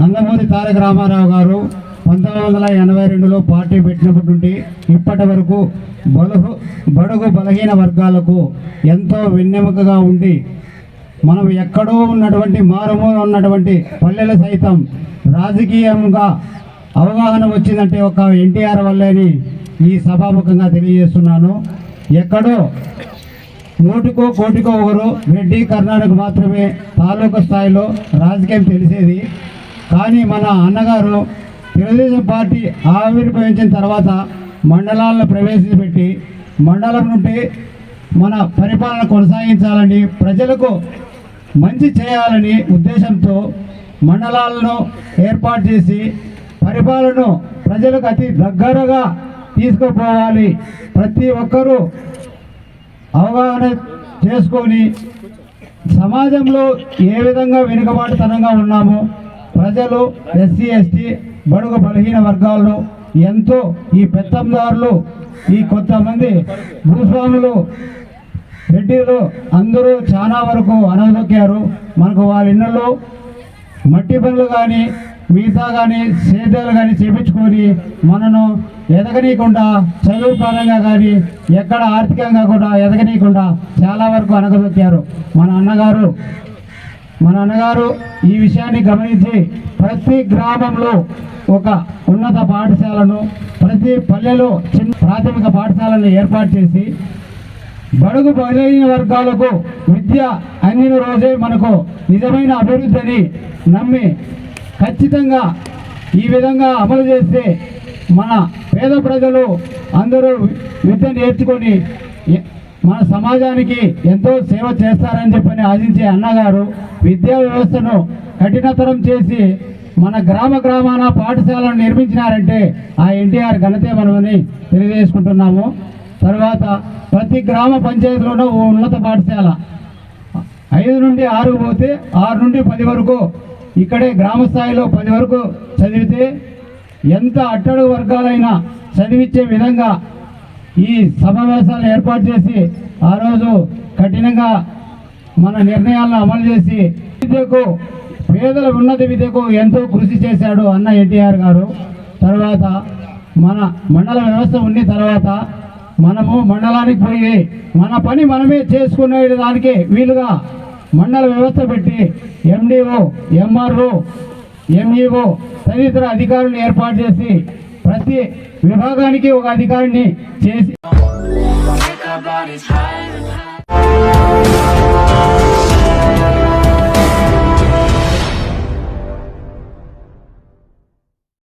నందమూరి తారక రామారావు గారు పంతొమ్మిది వందల ఎనభై రెండులో పార్టీ పెట్టినప్పటి నుండి ఇప్పటి వరకు బలుగు బడుగు బలహీన వర్గాలకు ఎంతో వెన్నెముకగా ఉండి మనం ఎక్కడో ఉన్నటువంటి మారుమూల ఉన్నటువంటి పల్లెలు సైతం రాజకీయంగా అవగాహన వచ్చిందంటే ఒక ఎన్టీఆర్ వల్లేని ఈ సభాముఖంగా తెలియజేస్తున్నాను. ఎక్కడో నూటికో కోటికో ఒకరు రెడ్డి కర్ణాటక మాత్రమే తాలూకా స్థాయిలో రాజకీయం తెలిసేది. కానీ మన అన్నగారు తెలుగుదేశం పార్టీ ఆవిర్భవించిన తర్వాత మండలాలను ప్రవేశపెట్టి మండలం నుండి మన పరిపాలన కొనసాగించాలని ప్రజలకు మంచి చేయాలని ఉద్దేశంతో మండలాలను ఏర్పాటు చేసి పరిపాలనను ప్రజలకు అతి దగ్గరగా తీసుకుపోవాలి. ప్రతి ఒక్కరూ అవగాహన చేసుకొని సమాజంలో ఏ విధంగా వెనుకబాటుతనంగా ఉన్నామో ప్రజలు ఎస్సీ ఎస్టీ బడుగు బలహీన వర్గాల్లో ఎంతో ఈ పెత్తందారులు ఈ కొంతమంది భూస్వాములు రెడ్డిలు అందరూ చాలా వరకు అనదొక్కారు మనకు వాళ్ళ ఇళ్ళలో మట్టి పనులు కానీ మిగతా కానీ సేద్యాలు కానీ చేపించుకొని మనను ఎదగనీయకుండా చదువు పరంగా కానీ ఎక్కడ ఆర్థికంగా కూడా ఎదగనీయకుండా చాలా వరకు అనగదొక్కారు మన అన్నగారు మన అన్నగారు ఈ విషయాన్ని గమనించి ప్రతి గ్రామంలో ఒక ఉన్నత పాఠశాలను ప్రతి పల్లెలో చిన్న ప్రాథమిక పాఠశాలను ఏర్పాటు చేసి బడుగు బలైన వర్గాలకు విద్య అందిన రోజే మనకు నిజమైన అభివృద్ధిని నమ్మి ఖచ్చితంగా ఈ విధంగా అమలు చేస్తే మన పేద ప్రజలు అందరూ విద్య నేర్చుకొని మన సమాజానికి ఎంతో సేవ చేస్తారని చెప్పని ఆశించే అన్నగారు విద్యా వ్యవస్థను కఠినతరం చేసి మన గ్రామ గ్రామాన పాఠశాలను నిర్మించినారంటే ఆ ఎన్టీఆర్ ఘనతే మనమని తెలియజేసుకుంటున్నాము. తర్వాత ప్రతి గ్రామ పంచాయతీలోనూ ఓ ఉన్నత పాఠశాల. ఐదు నుండి ఆరు పోతే ఆరు నుండి పది వరకు ఇక్కడే గ్రామ స్థాయిలో పది వరకు చదివితే ఎంత అట్టడుగు వర్గాలైనా చదివించే విధంగా ఈ సమావేశాలు ఏర్పాటు చేసి ఆ రోజు కఠినంగా మన నిర్ణయాలను అమలు చేసి విద్యకు పేదల ఉన్నత విద్యకు ఎంతో కృషి చేశాడు అన్న ఎన్టీఆర్ గారు. తర్వాత మన మండల వ్యవస్థ ఉండి తర్వాత మనము మండలానికి పోయి మన పని మనమే చేసుకునే దానికి వీలుగా మండల వ్యవస్థ పెట్టి ఎండిఓ ఎంఆర్ఓ ఎంఈఓ తదితర అధికారులను ఏర్పాటు చేసి ప్రతి విభాగానికి ఒక అధికారిని చేసి